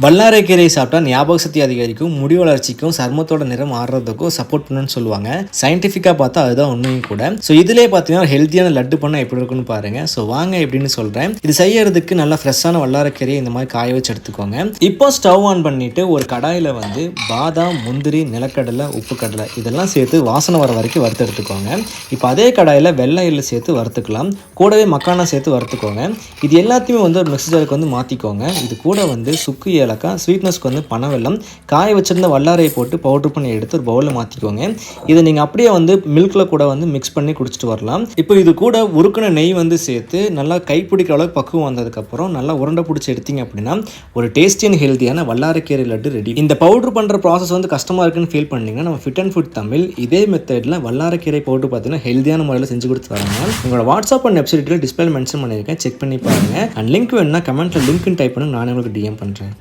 வல்லாரைக்கீரை சாப்பிட்டா ஞாபக சக்தி அதிகரிக்கும் முடி வளர்ச்சிக்கும் சர்மத்தோட நிறம் ஆடுறதுக்கும் சப்போர்ட் பண்ணுன்னு சொல்லுவாங்க. சயின்டிஃபிக்காக பார்த்தா அதுதான் உண்மையும் கூட. ஸோ இதிலே பார்த்தீங்கன்னா ஹெல்த்தியான லட்டு பண்ணால் எப்படி இருக்குன்னு பாருங்க. ஸோ வாங்க எப்படின்னு சொல்கிறேன் இது செய்யறதுக்கு நல்லா ஃப்ரெஷ்ஷான வல்லாரைக்கீரையை இந்த மாதிரி காய வச்சு எடுத்துக்கோங்க. இப்போ ஸ்டவ் ஆன் பண்ணிட்டு ஒரு கடாயில் வந்து பாதாம் முந்திரி நிலக்கடலை உப்பு கடலை இதெல்லாம் சேர்த்து வாசனை வர வரைக்கும் வறுத்து எடுத்துக்கோங்க. இப்போ அதே கடாயில் வெள்ளை எள்ளு சேர்த்து வறுத்துக்கலாம். கூடவே மக்கானா சேர்த்து வறுத்துக்கோங்க. இது எல்லாத்தையுமே வந்து ஒரு மிக்ஸி ஜாருக்கு வந்து மாற்றிக்கோங்க இது கூட வந்து சுக்கு ஏலக்காய் ஸ்வீட்னஸ்க்கு வந்து பனவெல்லம் காய வச்சிருந்த வல்லாரையை போட்டு பவுடர் பண்ணி எடுத்து ஒரு பவுலில் மாற்றிக்கோங்க இதை நீங்கள் அப்படியே வந்து மில்கில் கூட வந்து மிக்ஸ் பண்ணி குடிச்சிட்டு வரலாம். இப்போ இது கூட உருக்குன நெய் வந்து சேர்த்து நல்லா கை பிடிக்கிற அளவுக்கு பக்குவம் வந்ததுக்கப்புறம் நல்லா உருண்டை பிடிச்சி எடுத்தீங்க அப்படின்னா ஒரு டேஸ்டி அண்ட் ஹெல்த்தியான வல்லாரக்கீரை லட்டு ரெடி இந்த பவுடர் பண்ணுற ப்ராசஸ் வந்து கஷ்டமாக இருக்குன்னு ஃபீல் பண்ணீங்கன்னா நம்ம ஃபிட் அண்ட் ஃபுட் தமிழ் இதே மெத்தடில் வல்லாரக்கீரை பவுடர் பார்த்தீங்கன்னா ஹெல்த்தியான முறையில் செஞ்சு கொடுத்து வராங்க உங்களோட வாட்ஸ்அப் அண்ட் வெப்சைட்டில் டிஸ்பிளே மென்ஷன் பண்ணியிருக்கேன். செக் பண்ணி பாருங்க. அண்ட் லிங்க் வேணும்னா கமெண்ட்டில் லிங்க்னு டைப் பண்ணி நான் உங்களுக்கு டிஎம் பண்ணுறேன்